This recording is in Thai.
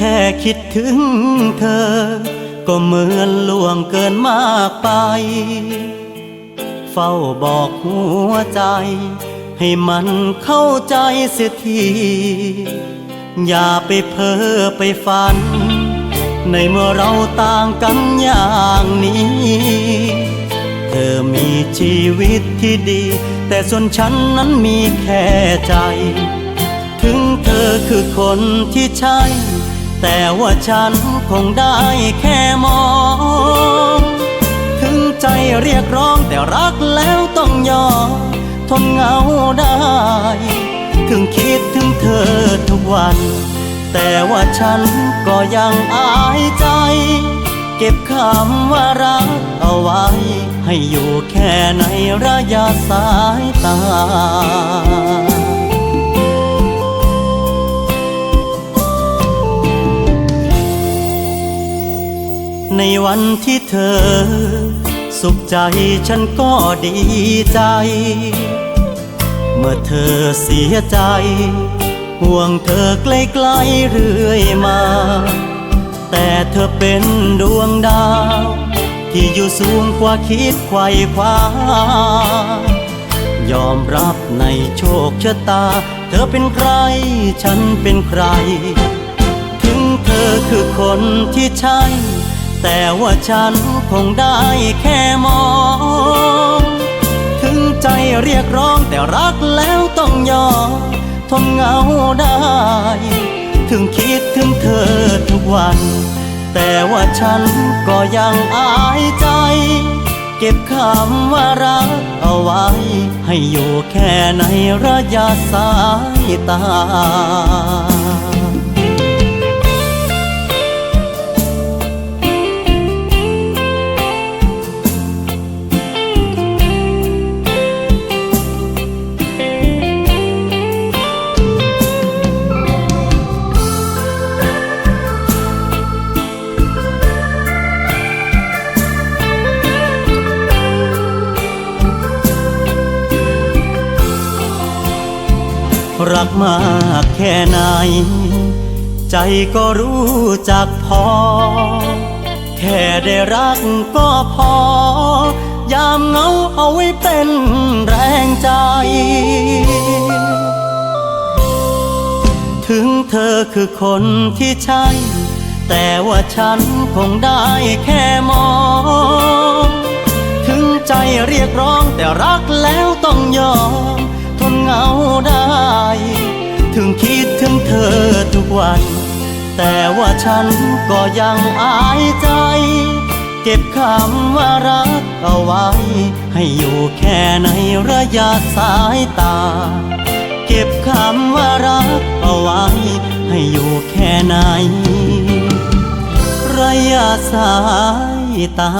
แคิดถึงเธอ ก็เหมือนล่วงเกินมากไป เฝ้าบอกหัวใจ ให้มันเข้าใจเสียที อย่าไปเพ้อไปฝัน ในเมื่อเราต่างกันอย่างนี้ เธอมีชีวิตที่ดี แต่ส่วนฉันนั้นมีแค่ใจ ถึงเธอคือคนที่ใช่ แต่ว่าฉันคงได้แค่มอง ถึงใจเรียกร้องแต่รักแล้วต้องยอมทนเหงาได้ ถึงคิดถึงเธอทุกวัน แต่ว่าฉันก็ยังอายใจ เก็บคำว่ารักเอาไว้ ให้อยู่แค่ในระยะสายตา ในวันที่เธอ สุขใจฉันก็ดีใจ เมื่อเธอเสียใจ ห่วงเธอใกล้ๆเรื่อยมา แต่เธอเป็นดวงดาว ที่อยู่สูงกว่าคิดไขว่คว้ายอมรับในโชคชะตา เธอเป็นใคร ฉันเป็นใคร ถึงเธอคือคนที่ใช่ แต่ว่าฉันคงได้แค่มอง ถึงใจเรียกร้องแต่รักแล้วต้องยอมทนเหงาได้ ถึงคิดถึงเธอทุกวัน แต่ว่าฉันก็ยังอายใจ เก็บคำว่ารักเอาไว้ ให้อยู่แค่ในระยะสายตา รักมากแค่ไหน ใจก็รู้จักพอ แค่ได้รักก็พอ ยามเหงาเอาไว้เป็นแรงใจ ถึงเธอคือคนที่ใช่ แต่ว่าฉันคงได้แค่มองถึงใจเรียกร้องแต่รักแล้วต้องยอม เหงาได้ ถึงคิดถึงเธอทุกวัน แต่ว่าฉันก็ยังอายใจ เก็บคำว่ารักเอาไว้ ให้อยู่แค่ในระยะสายตา เก็บคำว่ารักเอาไว้ ให้อยู่แค่ไหนระยะสายตา